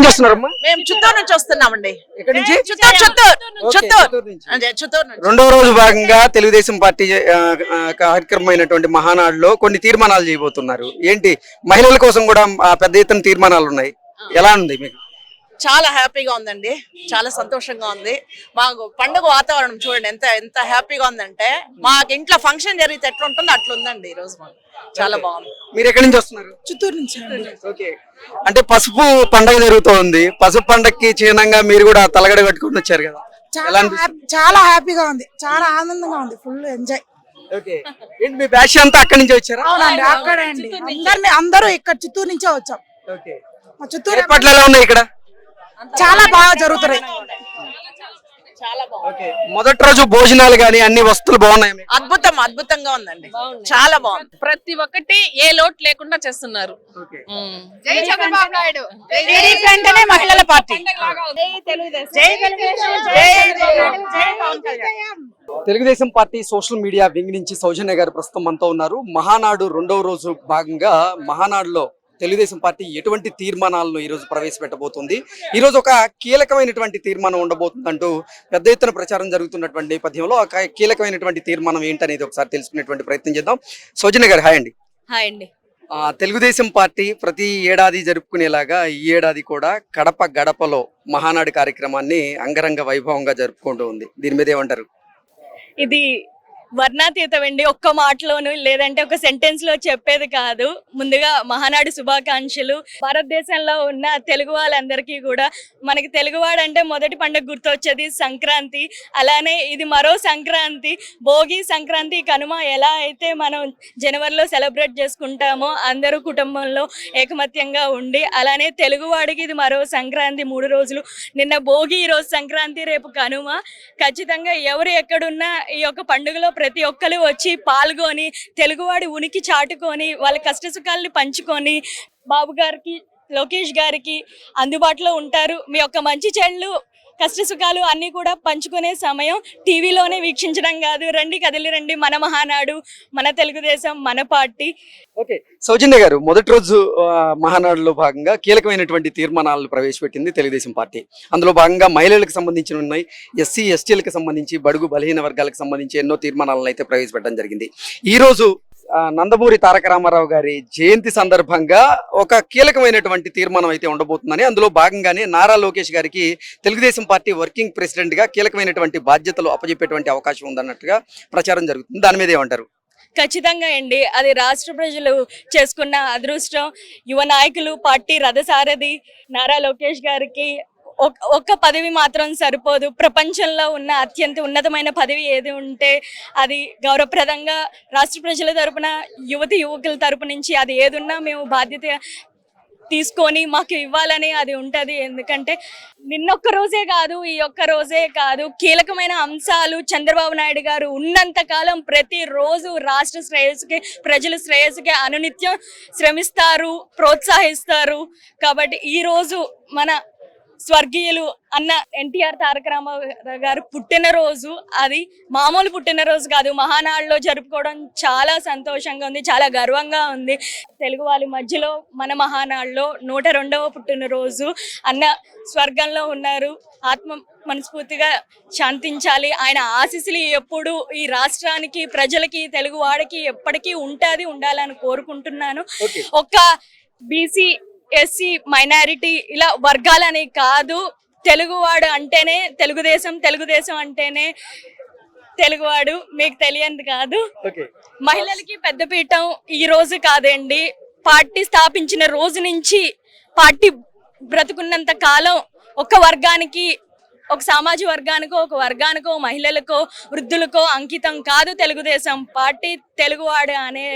నుంచి వస్తున్నారమ్మా మేము చిత్తూరు నుంచి వస్తున్నామండి. ఎక్కడి నుంచి? చిత్తూరు చిత్తూరు చిత్తూరు చిత్తూరు. నుంచి. రోజు భాగంగా తెలుగుదేశం పార్టీ కార్యక్రమమైనటువంటి మహానాడులో కొన్ని తీర్మానాలు చేయబోతున్నారు. ఏంటి? మహిళల కోసం కూడా ఆ, పెద్ద ఎత్తున తీర్మానాలు ఉన్నాయి. ఎలా ఉంది మీకు? చాలా హ్యాపీగా ఉందండి. చాలా సంతోషంగా ఉంది. మాకు పండుగ వాతావరణం చూడండి ఎంత ఎంత హ్యాపీగా ఉందంటే మాకు ఇంట్లో ఫంక్షన్ జరిగితే ఎట్లా ఉంటుందో అట్లా ఉందండి ఈ రోజు మాకు. చాలా బాగుంది. మీరు ఎక్కడి నుంచి వస్తున్నారు? చిత్తూరు నుంచి అండి. ఓకే. అంటే పసుపు పండగ జరుగుతోంది. పసుపు పండగకి చిహ్నంగా మీరు కూడా తలగడ కట్టుకొని వచ్చారు కదా. చాలా హ్యాపీగా ఉంది. చాలా ఆనందంగా ఉంది. Full enjoy okay. ఏంటి మీ బ్యాచ్ అంతా అక్కడి నుంచి వచ్చారా? అవునండి అక్కడే అందరిని అందరూ ఇక్కడ చిత్తూరు నుంచే వచ్చాం. ఓకే. మా చిత్తూరు ఎలా ఉన్నాయి ఇక్కడ? చాలా బాగా జరుగుతున్నాయి. చాలా బాగుంది ఓకే. మొదటి రోజు భోజనాలు గానీ అన్ని వస్తువులు బాగున్నాయి? అద్భుతం అద్భుతంగా ఉందండి. చాలా బాగుంది. ప్రతి ఒక్కటి ఏ లోటు లేకుండా చేస్తున్నారు. మహిళల party. Telugu Desam party social media wing నుంచి సౌజన్య గారు ప్రస్తుతం మనతో ఉన్నారు. మహానాడు రెండవ రోజు భాగంగా మహానాడులో తెలుగుదేశం పార్టీ ఎటువంటి తీర్మానాలను ఈ రోజు ప్రవేశపెట్టబోతుంది? ఈ రోజు ఒక కీలకమైనటువంటి తీర్మానం ఉండబోతుందంటూ పెద్ద ఎత్తున ప్రచారం జరుగుతున్నటువంటి నేపథ్యంలో ఒక కీలకమైనటువంటి తీర్మానం ఏంటనేది ఒకసారి తెలుసుకునేటువంటి ప్రయత్నం చేద్దాం. సౌజన్య గారు హాయ్ అండి. హాయ్ అండి. ఆ, తెలుగుదేశం పార్టీ ప్రతి ఏడాది జరుపుకునేలాగా ఈ ఏడాది కూడా కడప గడపలో మహానాడు కార్యక్రమాన్ని అంగరంగ వైభవంగా జరుపుకుంటూ ఉంది. దీని మీద ఏమంటారు? ఇది వర్ణాతీతం అండి ఒక్క మాటలోను లేదంటే ఒక సెంటెన్స్లో చెప్పేది కాదు. ముందుగా మహానాడు శుభాకాంక్షలు. భారతదేశంలో ఉన్న తెలుగు వాళ్ళందరికీ కూడా మనకి తెలుగువాడు అంటే మొదటి పండుగ గుర్తొచ్చేది సంక్రాంతి. అలానే ఇది మరో సంక్రాంతి. భోగి సంక్రాంతి కనుమ ఎలా అయితే మనం జనవరిలో సెలబ్రేట్ చేసుకుంటామో అందరూ కుటుంబంలో ఏకమత్యంగా ఉండి అలానే తెలుగువాడికి ఇది మరో సంక్రాంతి మూడు రోజులు. నిన్న భోగి ఈరోజు సంక్రాంతి రేపు కనుమ. ఖచ్చితంగా ఎవరు ఎక్కడున్నా ఈ యొక్క పండుగలో ప్రతి ఒక్కరు వచ్చి పాల్గొని తెలుగువాడి ఉనికి చాటుకొని వాళ్ళ కష్ట సుఖాలను పంచుకొని బాబు గారికి లోకేష్ గారికి అందుబాటులో ఉంటారు. మీ యొక్క మంచి చెళ్ళు కష్ట సుఖాలు అన్నీ కూడా పంచుకునే సమయం టీవీలోనే వీక్షించడం కాదు. రండి కదిలి రండి మన మహానాడు మన తెలుగుదేశం మన పార్టీ. ఓకే. సౌజన్య గారు మొదటి రోజు మహానాడులో భాగంగా కీలకమైనటువంటి తీర్మానాలను ప్రవేశపెట్టింది తెలుగుదేశం పార్టీ. అందులో భాగంగా మహిళలకు సంబంధించిన ఉన్నాయి. ఎస్సీ ఎస్టీలకు సంబంధించి బడుగు బలహీన వర్గాలకు సంబంధించి ఎన్నో తీర్మానాలను అయితే ప్రవేశపెట్టడం జరిగింది. ఈ రోజు నందమూరి తారక రామారావు గారి జయంతి సందర్భంగా ఒక కీలకమైనటువంటి తీర్మానం అయితే ఉండబోతుందని అందులో భాగంగానే నారా లోకేష్ గారికి తెలుగుదేశం పార్టీ వర్కింగ్ ప్రెసిడెంట్గా కీలకమైనటువంటి బాధ్యతలు అప్పజెప్పేటువంటి అవకాశం ఉందన్నట్టుగా ప్రచారం జరుగుతుంది. దాని మీద ఏమంటారు? ఖచ్చితంగా అండి. అది రాష్ట్ర ప్రజలు చేసుకున్న అదృష్టం. యువ నాయకులు పార్టీ రథసారథి నారా లోకేష్ గారికి ఒక్క పదవి మాత్రం సరిపోదు. ప్రపంచంలో ఉన్న అత్యంత ఉన్నతమైన పదవి ఏది ఉంటే అది గౌరవప్రదంగా రాష్ట్ర ప్రజల తరపున యువతి యువకుల తరపు నుంచి అది ఏదున్నా మేము బాధ్యత తీసుకొని మాకు ఇవ్వాలని అది ఉంటుంది. ఎందుకంటే నిన్నొక్క రోజే కాదు ఈ ఒక్క రోజే కాదు కీలకమైన అంశాలు చంద్రబాబు నాయుడు గారు ఉన్నంతకాలం ప్రతిరోజు రాష్ట్ర శ్రేయస్సుకి ప్రజల శ్రేయస్సుకి అనునిత్యం శ్రమిస్తారు ప్రోత్సహిస్తారు. కాబట్టి ఈ రోజు మన స్వర్గీయులు అన్న ఎన్టీఆర్ తారక రామారావు గారు పుట్టినరోజు అది. మామూలు పుట్టినరోజు కాదు. మహానాడులో జరుపుకోవడం చాలా సంతోషంగా ఉంది చాలా గర్వంగా ఉంది. తెలుగు వాళ్ళ మధ్యలో మన మహానాడులో నూట రెండవ పుట్టినరోజు అన్న స్వర్గంలో ఉన్నారు. ఆత్మ మనస్ఫూర్తిగా శాంతించాలి. ఆయన ఆశీస్సులు ఎప్పుడు ఈ రాష్ట్రానికి ప్రజలకి తెలుగు వాడికి ఎప్పటికీ ఉంటుంది ఉండాలని కోరుకుంటున్నాను. ఒక్క బీసీ ఎస్సీ మైనారిటీ ఇలా వర్గాలని కాదు. తెలుగువాడు అంటేనే తెలుగుదేశం తెలుగుదేశం అంటేనే తెలుగువాడు. మీకు తెలియంది కాదు. మహిళలకి పెద్దపీఠం ఈ రోజు కాదండి. పార్టీ స్థాపించిన రోజు నుంచి పార్టీ బ్రతుకున్నంత కాలం ఒక వర్గానికి ఒక సామాజిక వర్గానికో ఒక వర్గానికో మహిళలకో వృద్ధులకో అంకితం కాదు తెలుగుదేశం. పార్టీ తెలుగువాడు అనే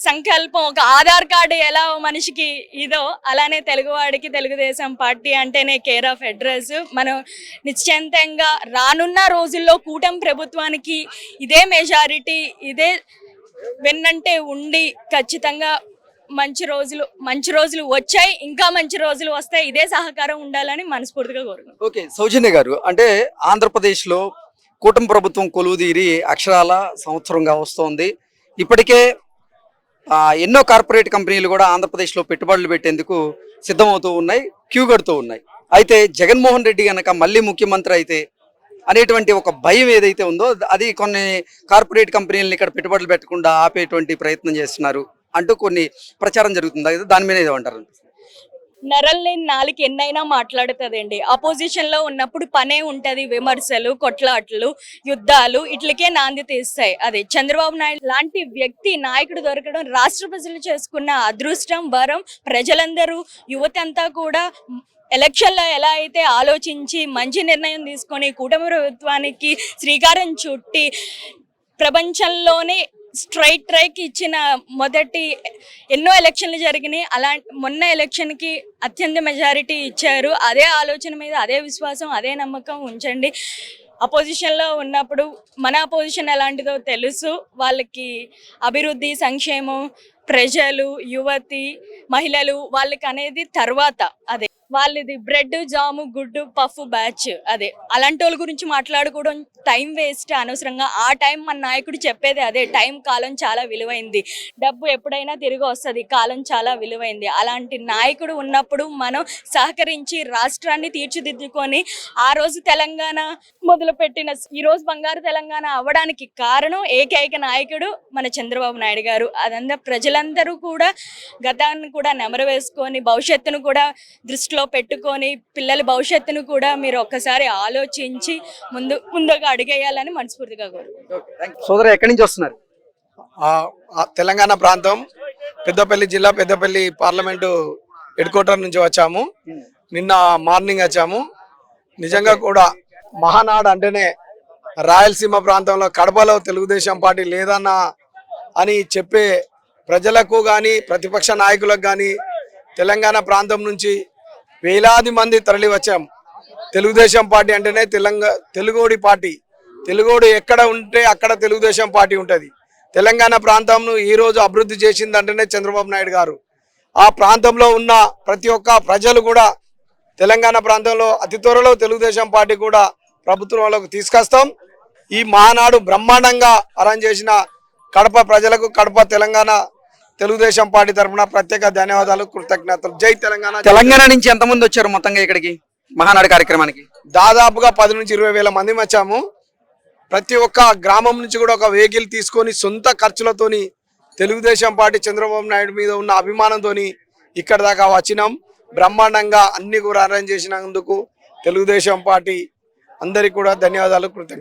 సంకల్పం ఒక ఆధార్ కార్డు ఎలా ఓ మనిషికి ఇదో అలానే తెలుగువాడికి తెలుగుదేశం పార్టీ అంటేనే కేర్ ఆఫ్ అడ్రస్ మనం నిశ్చంతంగా రానున్న రోజుల్లో కూటమి ప్రభుత్వానికి ఇదే మెజారిటీ ఇదే వెన్నంటే ఉండి ఖచ్చితంగా మంచి రోజులు మంచి రోజులు వచ్చాయి ఇంకా మంచి రోజులు వస్తాయి ఇదే సహకారం ఉండాలని మనస్ఫూర్తిగా కోరుకుంటున్నాను ఓకే సౌజన్య గారు అంటే ఆంధ్రప్రదేశ్లో కూటమి ప్రభుత్వం కొలువుదీరి అక్షరాల సంవత్సరంగా వస్తోంది. ఇప్పటికే ఎన్నో కార్పొరేట్ కంపెనీలు కూడా ఆంధ్రప్రదేశ్లో పెట్టుబడులు పెట్టేందుకు సిద్ధమవుతూ ఉన్నాయి క్యూ కడుతూ ఉన్నాయి. అయితే జగన్మోహన్ రెడ్డి కనుక మళ్ళీ ముఖ్యమంత్రి అయితే అనేటువంటి ఒక భయం ఏదైతే ఉందో అది కొన్ని కార్పొరేట్ కంపెనీలను ఇక్కడ పెట్టుబడులు పెట్టకుండా ఆపేటువంటి ప్రయత్నం చేస్తున్నారు అంటూ కొన్ని ప్రచారం జరుగుతుంది. దాని మీద ఏదో అంటారు నరల్ నరల్ని నాలుగు ఎన్నైనా మాట్లాడుతుందండి. అపోజిషన్లో ఉన్నప్పుడు పనే ఉంటది విమర్శలు కొట్లాట్లు యుద్ధాలు ఇట్లకే నాంది తీస్తాయి. అదే చంద్రబాబు నాయుడు లాంటి వ్యక్తి నాయకుడు దొరకడం రాష్ట్ర ప్రజలు చేసుకున్న అదృష్టం వరం ప్రజలందరూ యువత అంతా కూడా ఎలక్షన్లో ఎలా అయితే ఆలోచించి మంచి నిర్ణయం తీసుకొని కూటమి ప్రభుత్వానికి శ్రీకారం చుట్టి ప్రపంచంలోనే స్ట్రైట్ ట్రైక్ ఇచ్చిన మొదటి ఎన్నో ఎలక్షన్లు జరిగినాయి. అలా మొన్న ఎలక్షన్కి అత్యంత మెజారిటీ ఇచ్చారు. అదే ఆలోచన మీద అదే విశ్వాసం అదే నమ్మకం ఉంచండి. అపోజిషన్లో ఉన్నప్పుడు మన అపోజిషన్ ఎలాంటిదో తెలుసు. వాళ్ళకి అభివృద్ధి సంక్షేమం ప్రజలు యువతి మహిళలు వాళ్ళకి అనేది తర్వాత. అదే వాళ్ళది బ్రెడ్ జాము గుడ్డు పఫ్ బ్యాచ్ అదే. అలాంటి వాళ్ళ గురించి మాట్లాడుకోవడం టైం వేస్ట్ అనవసరంగా. ఆ టైం మన నాయకుడు చెప్పేది అదే. టైం కాలం చాలా విలువైంది. డబ్బు ఎప్పుడైనా తిరిగి వస్తుంది. కాలం చాలా విలువైంది. అలాంటి నాయకుడు ఉన్నప్పుడు మనం సహకరించి రాష్ట్రాన్ని తీర్చిదిద్దుకొని ఆ రోజు తెలంగాణ మొదలుపెట్టిన ఈ రోజు బంగారు తెలంగాణ అవ్వడానికి కారణం ఏకైక నాయకుడు మన చంద్రబాబు నాయుడు గారు. అదంతా ప్రజలందరూ కూడా గతాన్ని కూడా నెమరు వేసుకొని భవిష్యత్తును కూడా దృష్టిలో పెట్టుకొని పిల్లల భవిష్యత్తును కూడా మీరు ఒక్కసారి ఆలోచించి ముందు ముందుగా అడిగేయాలని మనస్ఫూర్తిగా కోరు సోదరు ఎక్కడి నుంచి వస్తున్నారు? తెలంగాణ ప్రాంతం పెద్దపల్లి జిల్లా పెద్దపల్లి పార్లమెంటు హెడ్ క్వార్టర్ నుంచి వచ్చాము. నిన్న మార్నింగ్ వచ్చాము. నిజంగా కూడా మహానాడు అంటేనే రాయలసీమ ప్రాంతంలో కడపలో తెలుగుదేశం పార్టీ లేదన్న అని చెప్పే ప్రజలకు కానీ ప్రతిపక్ష నాయకులకు కానీ తెలంగాణ ప్రాంతం నుంచి వేలాది మంది తరలి వచ్చాం తెలుగుదేశం పార్టీ అంటేనే తెలంగాణ తెలుగోడి పార్టీ. తెలుగోడు ఎక్కడ ఉంటే అక్కడ తెలుగుదేశం పార్టీ ఉంటుంది. తెలంగాణ ప్రాంతంను ఈరోజు అభివృద్ధి చేసిందంటేనే చంద్రబాబు నాయుడు గారు. ఆ ప్రాంతంలో ఉన్న ప్రతి ఒక్క ప్రజలు కూడా తెలంగాణ ప్రాంతంలో అతి త్వరలో తెలుగుదేశం పార్టీ కూడా ప్రభుత్వంలోకి తీసుకొస్తాం. ఈ మహానాడు బ్రహ్మాండంగా అరేంజ్ చేసిన కడప ప్రజలకు కడప తెలంగాణ తెలుగుదేశం పార్టీ తరఫున ప్రత్యేక ధన్యవాదాలు కృతజ్ఞతలు. జై తెలంగాణ తెలంగాణ నుంచి ఎంతమంది వచ్చారు మొత్తంగా ఇక్కడికి? మహానాడు కార్యక్రమానికి. దాదాపుగా పది నుంచి ఇరవై వేల మంది వచ్చాము. ప్రతి ఒక్క గ్రామం నుంచి కూడా ఒక వెహికల్ తీసుకొని సొంత ఖర్చులతోని తెలుగుదేశం పార్టీ చంద్రబాబు నాయుడు మీద ఉన్న అభిమానంతో ఇక్కడ దాకా వచ్చినాం. బ్రహ్మాండంగా అన్ని కూడా అరేంజ్ చేసినందుకు తెలుగుదేశం పార్టీ అందరికి కూడా ధన్యవాదాలు కృతజ్ఞతలు.